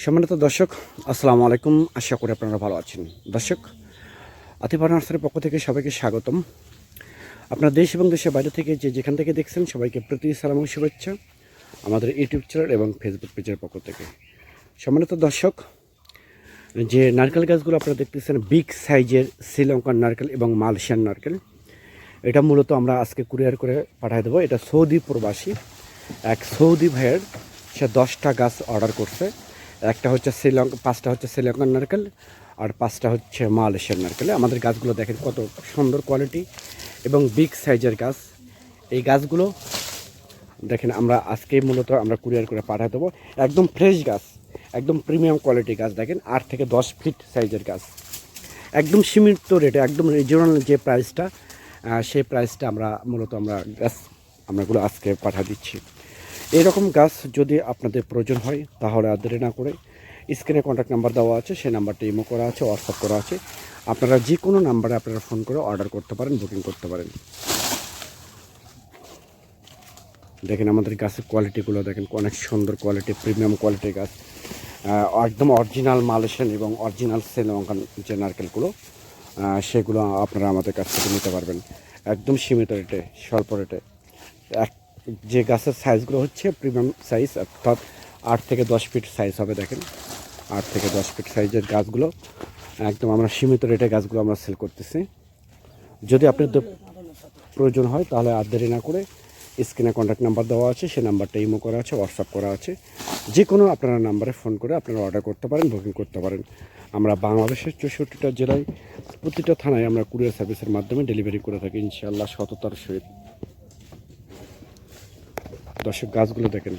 সম্মানিত দর্শক, আসসালামু আলাইকুম। আশা করি আপনারা ভালো আছেন। দর্শক, আতিফা নার্সারির পক্ষ থেকে সবাইকে স্বাগতম। আপনার দেশ এবং দেশের বাইরে থেকে যে যেখান থেকে দেখছেন সবাইকে প্রতি, সালাম শুভেচ্ছা আমাদের ইউটিউব চ্যানেল এবং ফেসবুক পেজের পক্ষ থেকে। সম্মানিত দর্শক, যে নারকেল গাছগুলো আপনারা দেখতেছেন, বিগ সাইজের শ্রীলঙ্কার নারকেল এবং মালয়েশিয়ান নারকেল, এটা মূলত আমরা আজকে কুরিয়ার করে পাঠিয়ে দেবো। এটা সৌদি প্রবাসী, এক সৌদি ভাইয়ের, সে দশটা গাছ অর্ডার করছে। একটা হচ্ছে শ্রীলঙ্কা, পাঁচটা হচ্ছে শ্রীলঙ্কার নারকেল আর পাঁচটা হচ্ছে মালয়েশিয়ার নারকেল। আমাদের গাছগুলো দেখেন কত সুন্দর কোয়ালিটি এবং বিগ সাইজের গাছ। এই গাছগুলো, দেখেন আমরা আজকে মূলত আমরা কুরিয়ার করে পাঠিয়ে দেবো। একদম ফ্রেশ গাছ, একদম প্রিমিয়াম কোয়ালিটি গাছ দেখেন, আট থেকে দশ ফিট সাইজের গাছ। একদম সীমিত রেটে একদম রিজনাল যে প্রাইসটা সেই প্রাইসটা আমরা মূলত আমরা গাছ আমরাগুলো আজকে পাঠা দিচ্ছি। এরকম গাছ যদি আপনাদের প্রয়োজন হয়, তাহলে আর দেরি না করে স্ক্রিনে কন্ট্যাক্ট নাম্বার দেওয়া আছে, সেই নাম্বারটা ইমো করা আছে হোয়াটসঅ্যাপ করা আছে। আপনারা যে কোনো নাম্বারে আপনারা ফোন করে অর্ডার করতে পারেন বুকিং করতে পারেন। দেখেন আমাদের গাছের কোয়ালিটিগুলো দেখেন, অনেক সুন্দর কোয়ালিটি প্রিমিয়াম কোয়ালিটির গাছ। একদম অরিজিনাল মালয়েশিয়ান এবং অরিজিনাল শ্রীলঙ্কান যে নারকেলগুলো সেগুলো আপনারা আমাদের কাছ থেকে নিতে পারবেন। একদম সীমিত রেটে স্বল্প রেটে এক যে গাছের সাইজগুলো হচ্ছে প্রিমিয়াম সাইজ অর্থাৎ আট থেকে দশ ফিট সাইজ হবে, দেখেন। আট থেকে দশ ফিট সাইজের গাছগুলো, একদম আমরা সীমিত রেটে গাছগুলো আমরা সেল করতেছি। যদি আপনাদের প্রয়োজন হয়, তাহলে আর দেরি না করে স্ক্রিনে কন্ট্যাক্ট নাম্বার দেওয়া আছে সেই নাম্বারটা ইমো করা আছে হোয়াটসঅ্যাপ করা আছে। যে কোনো আপনারা নাম্বারে ফোন করে আপনারা অর্ডার করতে পারেন বুকিং করতে পারেন। আমরা বাংলাদেশের চৌষট্টিটা জেলায়, প্রতিটা থানায় আমরা কুরিয়ার সার্ভিসের মাধ্যমে ডেলিভারি করে থাকি, ইনশাআল্লাহ সততার সহিত। দর্শক গাছগুলো দেখেন।